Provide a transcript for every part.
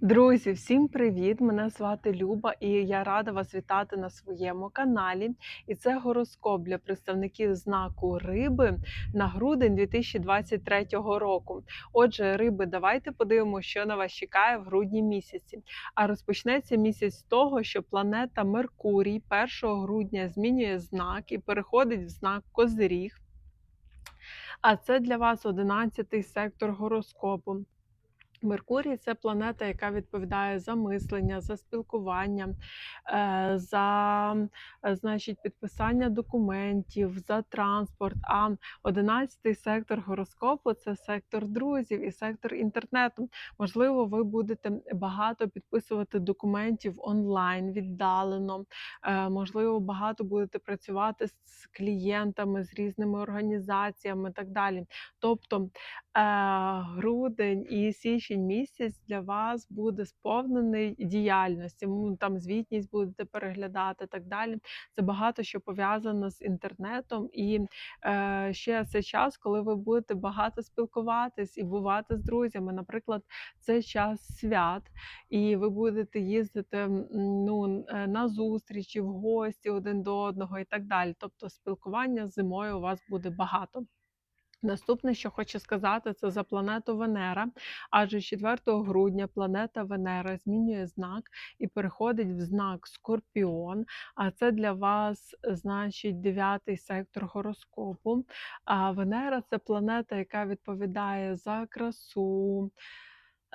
Друзі, всім привіт! Мене звати Люба, і я рада вас вітати на своєму каналі. І це гороскоп для представників знаку Риби на грудень 2023 року. Отже, риби, давайте подивимося, що на вас чекає в грудні місяці. А розпочнеться місяць з того, що планета Меркурій 1 грудня змінює знак і переходить в знак Козиріг. А це для вас 11-й сектор гороскопу. Меркурій це планета, яка відповідає за мислення, за спілкування, е, за е, значить, підписання документів, за транспорт. А 11-й сектор гороскопу це сектор друзів і сектор інтернету. Можливо, ви будете багато підписувати документів онлайн, віддалено. Е, Можливо, багато будете працювати з клієнтами, з різними організаціями і так далі. Тобто грудень і січень місяць для вас буде сповнений діяльності. Там звітність будете переглядати так далі. Це багато що пов'язано з інтернетом, і е, ще це час, коли ви будете багато спілкуватись і бувати з друзями. Наприклад, це час свят, і ви будете їздити ну, е, на зустрічі, в гості один до одного і так далі. Тобто спілкування зимою у вас буде багато. Наступне, що хочу сказати, це за планету Венера. Адже 4 грудня планета Венера змінює знак і переходить в знак Скорпіон. А це для вас значить дев'ятий сектор гороскопу. А Венера це планета, яка відповідає за красу.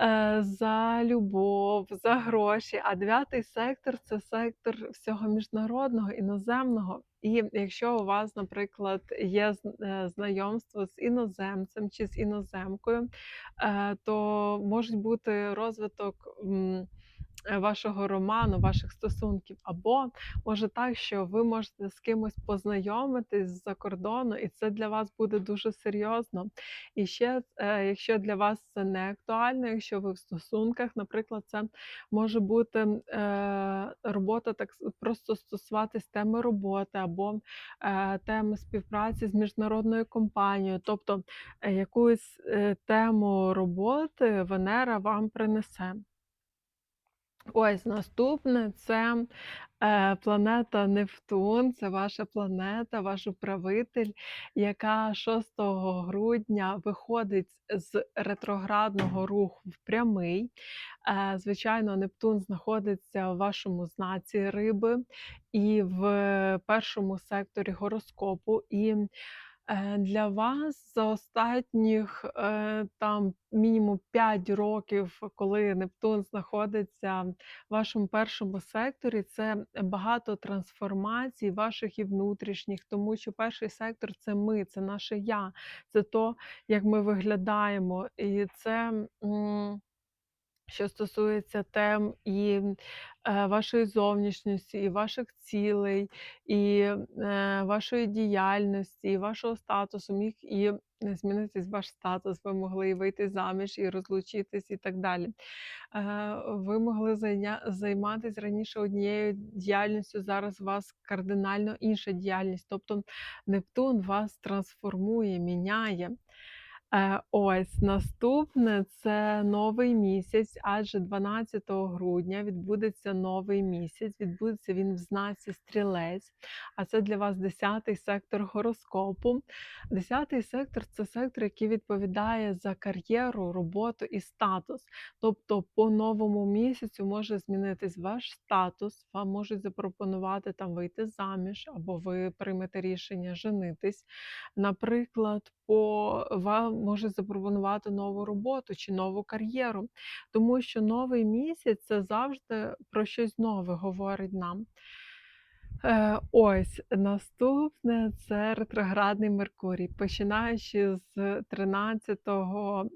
Е, За любов, за гроші, а дев'ятий сектор це сектор всього міжнародного, іноземного. І якщо у вас, наприклад, є е, знайомство з іноземцем чи з іноземкою, е, то можуть бути розвиток вашого роману, ваших стосунків. Або може так, що ви можете з кимось познайомитись з-за кордону, і це для вас буде дуже серйозно. І ще, е, якщо для вас це не актуально, якщо ви в стосунках, наприклад, це може бути е, робота так просто стосуватись теми роботи або е, теми співпраці з міжнародною компанією, тобто е, якусь е, тему роботи Венера вам принесе. Ось наступне це е, планета Нептун, це ваша планета, ваш управитель, яка 6 грудня виходить з ретроградного руху в прямий. Е, звичайно, Нептун знаходиться в вашому знаці риби і в першому секторі гороскопу. І для вас за останніх, е, там мінімум 5 років, коли Нептун знаходиться в вашому першому секторі, це багато трансформацій ваших і внутрішніх, тому що перший сектор це ми, це наше я, це то, як ми виглядаємо. І це. Що стосується тем і е, вашої зовнішності, і ваших цілей, і е, вашої дійальності, і вашого статусу, міг і змінитись ваш статус, ви могли і вийти заміж, і розлучитись, і так далі. Е, ви могли займатися раніше однією діяльністю, зараз у вас кардинально інша діяльність. Тобто Нептун вас трансформує, міняє. Е, ось наступне це новий місяць, адже 12 грудня відбудеться новий місяць. Відбудеться він в знаці стрілець, а це для вас 10-й сектор гороскопу. 10-й сектор це сектор, який відповідає за кар'єру, роботу і статус. Тобто, по новому місяцю може змінитись ваш статус, вам можуть запропонувати там вийти заміж, або ви приймете рішення женитись. Наприклад, по вам можуть запропонувати нову роботу чи нову кар'єру, тому що новий місяць це завжди про щось нове говорить нам. Е, ось наступне це ретроградний Меркурій. Починаючи з 13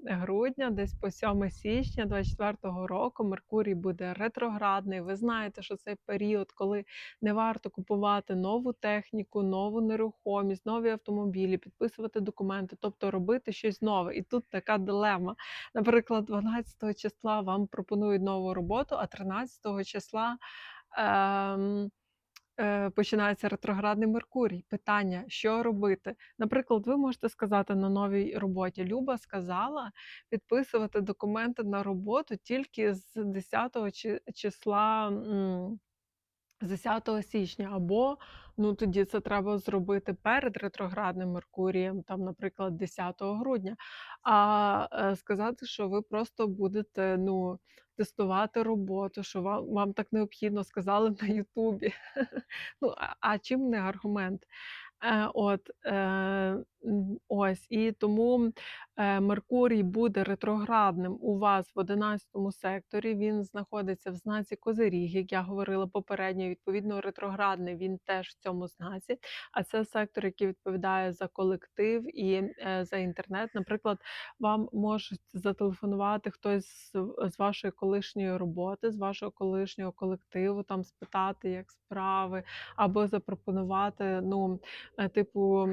грудня, десь по 7 січня 2024 року, Меркурій буде ретроградний. Ви знаєте, що цей період, коли не варто купувати нову техніку, нову нерухомість, нові автомобілі, підписувати документи, тобто робити щось нове. І тут така дилема. Наприклад, 12 числа вам пропонують нову роботу, а 13 числа. Ем, починається ретроградний Меркурій. Питання: що робити? Наприклад, ви можете сказати на новій роботі: Люба сказала підписувати документи на роботу тільки з 10 чи- числа. з 10 січня, або ну тоді це треба зробити перед ретроградним Меркурієм, там, наприклад, 10 грудня. А е, сказати, що ви просто будете ну, тестувати роботу, що вам, вам так необхідно, сказали на Ютубі. Ну, а, а чим не аргумент? Е, от, е, ось, і тому е, Меркурій буде ретроградним у вас в 11 секторі. Він знаходиться в знаці Козиріг, як я говорила попередньо. Відповідно, ретроградний він теж в цьому знаці. А це сектор, який відповідає за колектив і е, за інтернет. Наприклад, вам можуть зателефонувати хтось з, вашої колишньої роботи, з вашого колишнього колективу, там спитати, як справи, або запропонувати ну, е, типу,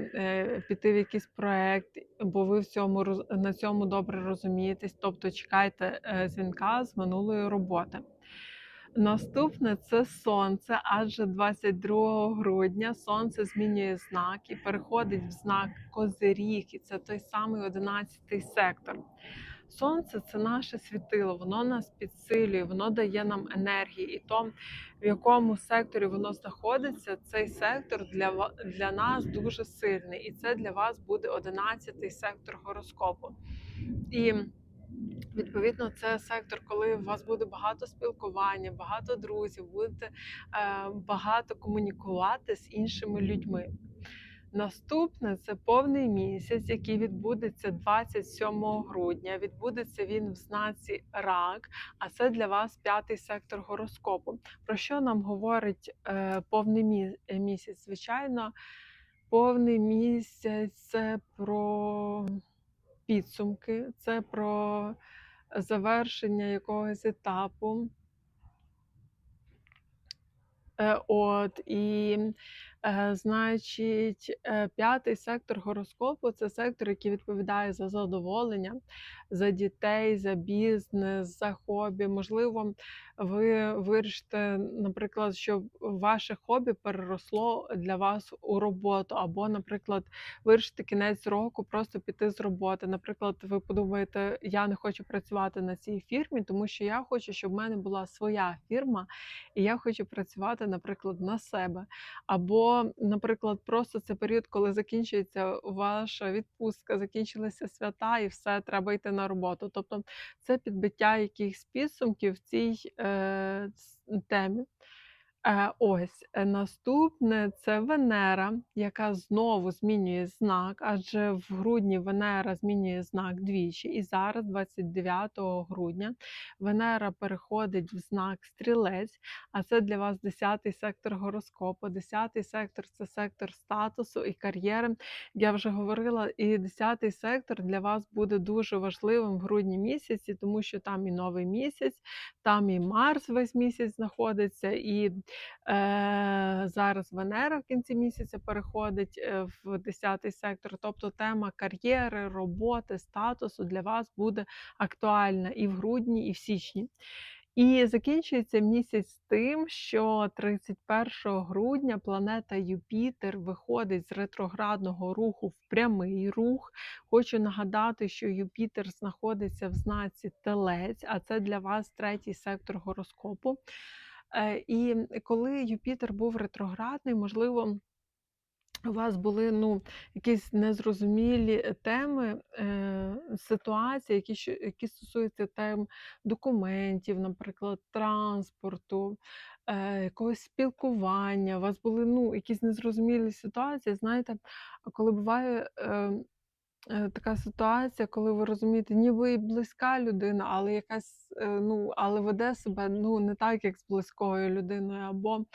піти в якийсь проект, бо ви в цьому на цьому добре розумієтесь. Тобто чекайте е, дзвінка з минулої роботи. Наступне це сонце, адже 22 грудня сонце змінює знак і переходить в знак Козиріг, і це той самий 11 сектор. Сонце це наше світило, воно нас підсилює, воно дає нам енергії, і то, в якому секторі воно знаходиться, цей сектор для, для нас дуже сильний, і це для вас буде 11 сектор гороскопу. І Відповідно, це сектор, коли у вас буде багато спілкування, багато друзів, будете е, багато комунікувати з іншими людьми. Наступне це повний місяць, який відбудеться 27 грудня. Відбудеться він в знаці рак, а це для вас п'ятий сектор гороскопу. Про що нам говорить е, повний місяць? Звичайно, повний місяць це про підсумки, це про завершення якогось етапу. Е, от і, значить, е, п'ятий сектор гороскопу це сектор, який відповідає за задоволення, за дітей, за бізнес, за хобі. Можливо, ви вирішите, наприклад, щоб ваше хобі переросло для вас у роботу, або, наприклад, вирішите кінець року просто піти з роботи. Наприклад, ви подумаєте, я не хочу працювати на цій фірмі, тому що я хочу, щоб в мене була своя фірма, і я хочу працювати, наприклад, на себе. Або, наприклад, просто це період, коли закінчується ваша відпустка, закінчилися свята, і все, треба йти на роботу. Тобто це підбиття якихось підсумків в цій е, темі. Е, ось е, наступне це Венера, яка знову змінює знак, адже в грудні Венера змінює знак двічі. І зараз, 29 грудня, Венера переходить в знак стрілець, а це для вас 10-й сектор гороскопу. 10-й сектор це сектор статусу і кар'єри. Я вже говорила, і 10-й сектор для вас буде дуже важливим в грудні місяці, тому що там і новий місяць, там і Марс весь місяць знаходиться, і зараз Венера в кінці місяця переходить е, в 10-й сектор. Тобто тема кар'єри, роботи, статусу для вас буде актуальна і в грудні, і в січні. І закінчується місяць тим, що 31 грудня планета Юпітер виходить з ретроградного руху в прямий рух. Хочу нагадати, що Юпітер знаходиться в знаці Телець, а це для вас третій сектор гороскопу. Е, І коли Юпітер був ретроградний, можливо. У вас були ну, якісь незрозумілі теми, е, ситуації, які, які стосуються тем документів, наприклад, транспорту, е, якогось спілкування. У вас були ну, якісь незрозумілі ситуації. Знаєте, коли буває. Е, Е, така ситуація, коли ви розумієте, ніби і близька людина, але якась, е, ну, але веде себе ну, не так, як з близькою людиною. Або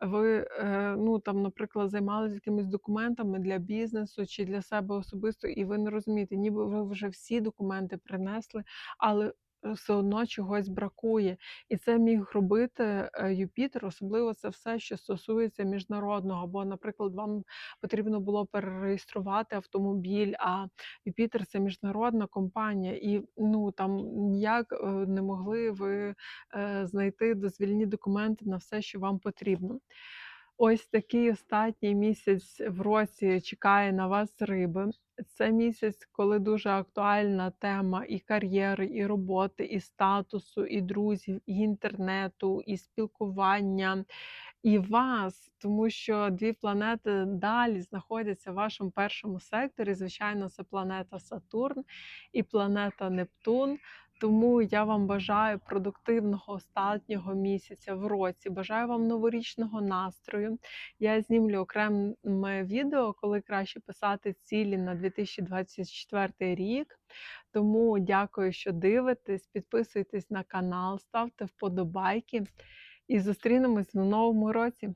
ви, е, ну, там, наприклад, займалися якимись документами для бізнесу чи для себе особисто, і ви не розумієте, ніби ви вже всі документи принесли, але все одно чогось бракує. І це міг робити е, Юпітер, особливо це все, що стосується міжнародного. Або, наприклад, вам потрібно було перереєструвати автомобіль. а Юпітер це міжнародна компанія, і ну там ніяк е, не могли ви е, знайти дозвільні документи на все, що вам потрібно. Ось такий останній місяць в році чекає на вас риби. Це місяць, коли дуже актуальна тема і кар'єри, і роботи, і статусу, і друзів, і інтернету, і спілкування, і вас, тому що дві планети далі знаходяться в вашому першому секторі. Звичайно, це планета Сатурн і планета Нептун. Тому я вам бажаю продуктивного останнього місяця в році. Бажаю вам новорічного настрою. Я знімлю окреме відео, коли краще писати цілі на 2024 рік. Тому дякую, що дивитесь. Підписуйтесь на канал, ставте вподобайки і зустрінемось в новому році.